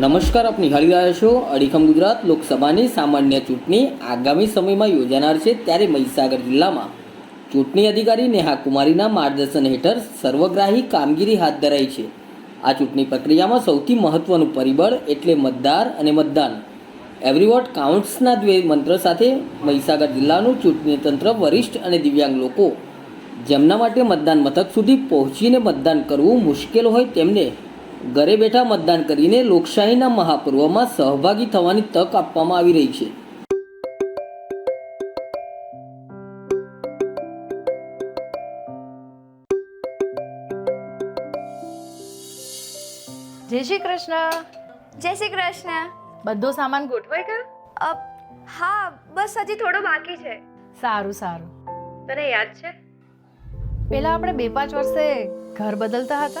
નમસ્કાર, આપ નિહાળી રહ્યા છો અડીખમ ગુજરાત લોકસભાની સામાન્ય ચૂંટણી. આગામી સમયમાં યોજાનાર છે ત્યારે મહીસાગર જિલ્લામાં. ચૂંટણી અધિકારી નેહા કુમારીના માર્ગદર્શન હેઠળ સર્વગ્રાહી કામગીરી હાથ ધરાઈ છે. આ ચૂંટણી પ્રક્રિયામાં સૌથી મહત્વનું પરિબળ એટલે મતદાર અને મતદાન. એવરી વોટ કાઉન્ટ્સના દ્વે મંત્ર સાથે મહીસાગર જિલ્લાનું ચૂંટણી તંત્ર વરિષ્ઠ અને દિવ્યાંગ લોકો. જેમના માટે મતદાન મથક સુધી પહોંચીને મતદાન કરવું મુશ્કેલ હોય તેમને ઘરે બેઠા મતદાન કરીને લોકશાહીના મહાપર્વમાં સહભાગી થવાની તક આપવામાં આવી રહી છે. જય શ્રી કૃષ્ણ. જય શ્રી કૃષ્ણ. બધો સામાન ગોઠવાય ગયો હા બસ હજી થોડો બાકી છે. સારું સારું. તને યાદ છે? પેલા આપણે બે પાંચ વર્ષે ઘર બદલતા હતા?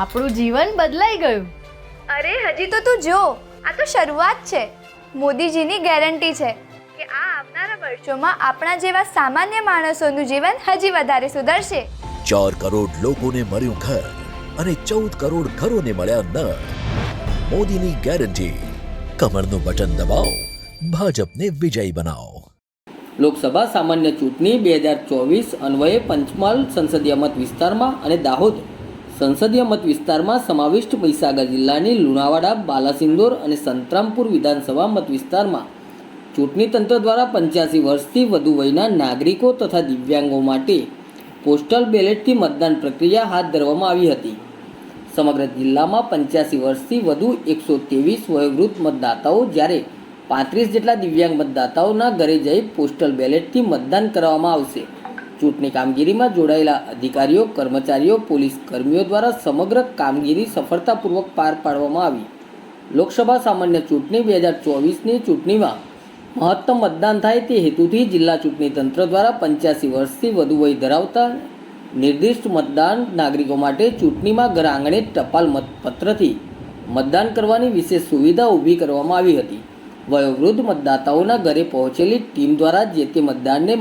આપણું જીવન બદલાઈ ગયું. અરે હજી તો તું જો આ તો શરૂઆત છે. મોદીજીની ગેરંટી છે કે આ આવનારા વર્ષોમાં આપણા જેવા સામાન્ય માણસોનું જીવન હજી વધારે સુધરશે. ચાર કરોડ લોકોને મળ્યું ઘર અને ચૌદ કરોડ ઘરોને મળ્યા નળ. મોદીની ગેરંટી. કમરનું બટન દબાવો. ભાજપને વિજયી બનાવો. લોકસભા સામાન્ય ચૂંટણી બે હજાર ચોવીસ અન્વયે પંચમહાલ સંસદીય મત વિસ્તારમાં અને દાહોદ સંસદીય મત વિસ્તારમાં સમાવિષ્ટ મહીસાગર જિલ્લાની લુણાવાડા, બાલાસિંદોર અને સંતરામપુર વિધાનસભા મત વિસ્તારમાં ચૂંટણી તંત્ર દ્વારા પંચ્યાસી વર્ષથી વધુ વયના નાગરિકો તથા દિવ્યાંગો માટે પોસ્ટલ બેલેટથી મતદાન પ્રક્રિયા હાથ ધરવામાં આવી હતી. સમગ્ર જિલ્લામાં પંચ્યાસી વર્ષથી વધુ એકસો ત્રેવીસ વયોવૃદ્ધ મતદાતાઓ જ્યારે પાંત્રીસ જેટલા દિવ્યાંગ મતદાતાઓના ઘરે જઈ પોસ્ટલ બેલેટથી મતદાન કરવામાં આવશે. ચૂંટણી કામગીરીમાં જોડાયેલા અધિકારીઓ, કર્મચારીઓ, પોલીસ કર્મીઓ દ્વારા સમગ્ર કામગીરી સફળતાપૂર્વક પાર પાડવામાં આવી. લોકસભા સામાન્ય ચૂંટણી બે હજાર ચોવીસની ચૂંટણીમાં મહત્તમ મતદાન થાય તે હેતુથી જિલ્લા ચૂંટણી તંત્ર દ્વારા પંચ્યાસી વર્ષથી વધુ વય ધરાવતા નિર્દિષ્ટ મતદાન નાગરિકો માટે ચૂંટણીમાં ઘર આંગણે ટપાલ મતપત્રથી મતદાન કરવાની વિશેષ સુવિધા ઊભી કરવામાં આવી હતી. વયોવૃદ્ધ મતદાતાઓના ઘરે પહોંચેલી ટીમ દ્વારા જે તે મતદાનને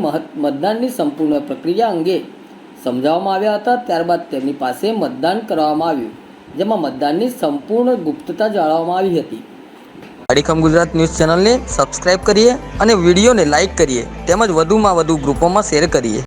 મતદાનની સંપૂર્ણ પ્રક્રિયા અંગે સમજાવવામાં આવ્યા હતા, ત્યારબાદ તેમની પાસે મતદાન કરવામાં આવ્યું, જેમાં મતદાનની સંપૂર્ણ ગુપ્તતા જાળવવામાં આવી હતી. અડીખમ ગુજરાત ન્યૂઝ ચેનલને સબસ્ક્રાઇબ કરીએ અને વિડીયોને લાઇક કરીએ, તેમજ વધુમાં વધુ ગ્રુપોમાં શેર કરીએ.